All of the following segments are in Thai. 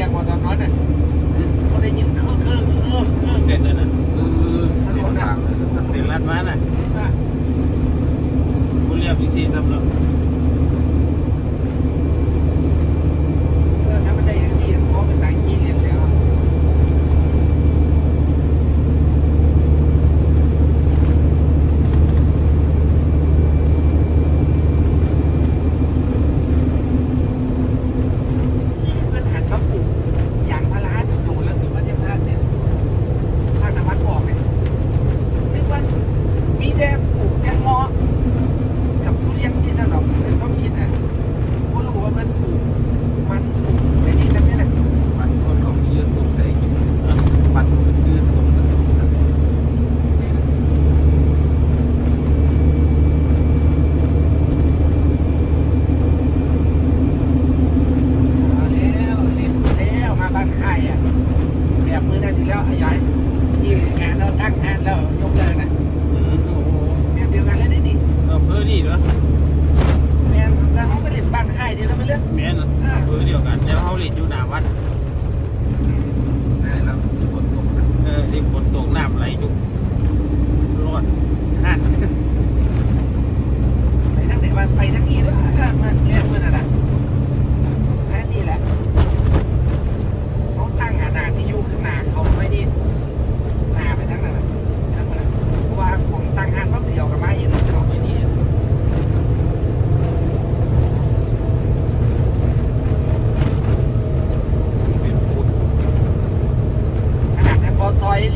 ได้ยิน No.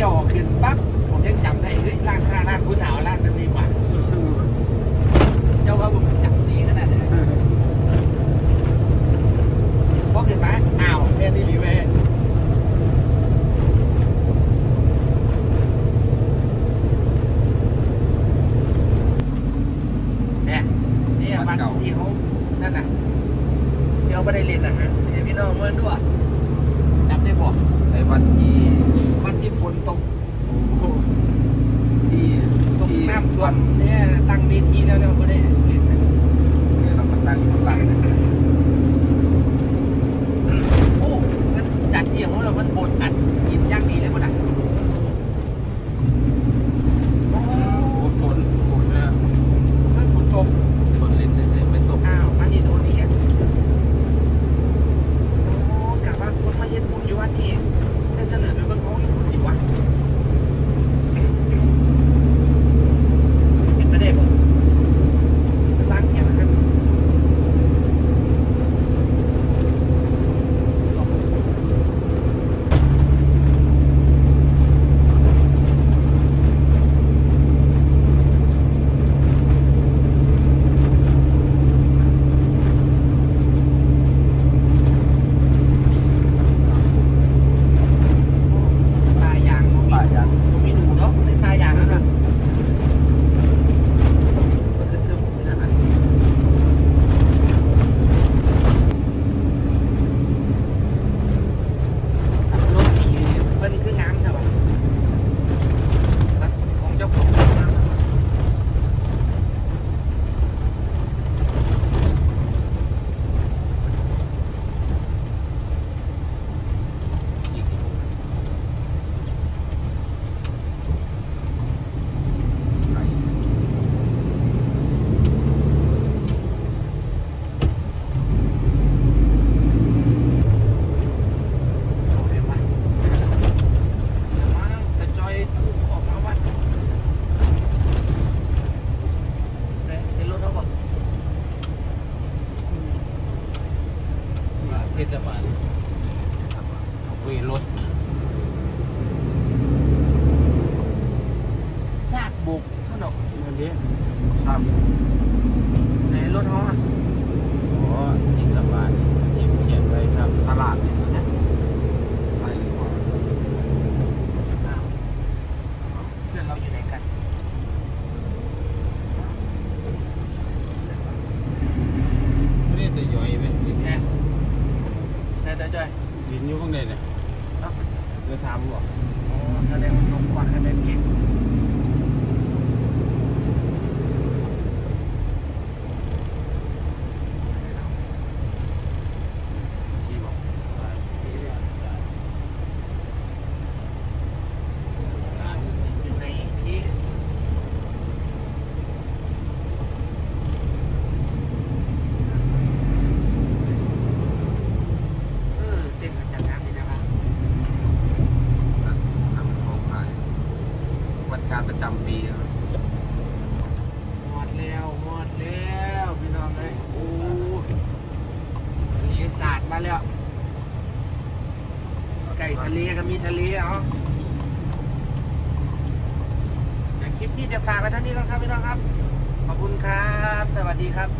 ที่ยวขึ้นปั๊บผมยังจำได้เฮ้ยร้านข้าร้านผู้สาวร้านนั้นดีกว่าเจ้าว่าผมจำดีขนาดไหนพราะขึ้นมาอ้าวแม่นี่หรือแม่ที่เขานั่นน่ะที่เขาไม่ได้เรียนนะฮะพี่น้องเมื่อด้วยจำได้บอก วันที่วันที่ฝนตกที่ตกน้ำท่วมเนี่ยตั้งเวทีแล้วเราก็ได้เราตั้งอข้างหลังโอ้จัดเดี่ยวของเรามันบน นอยู่ข้างในเนี่ยเดี๋ยวถามบอกอ๋อแสดงว่าน้องกวางให้แม่เก่งะเลก็มีทะเลเอ๋อคลิปนี้จะฝากไว้ท่านนี้นะครับพี่น้องครับ ขอบคุณครับ สวัสดีครับ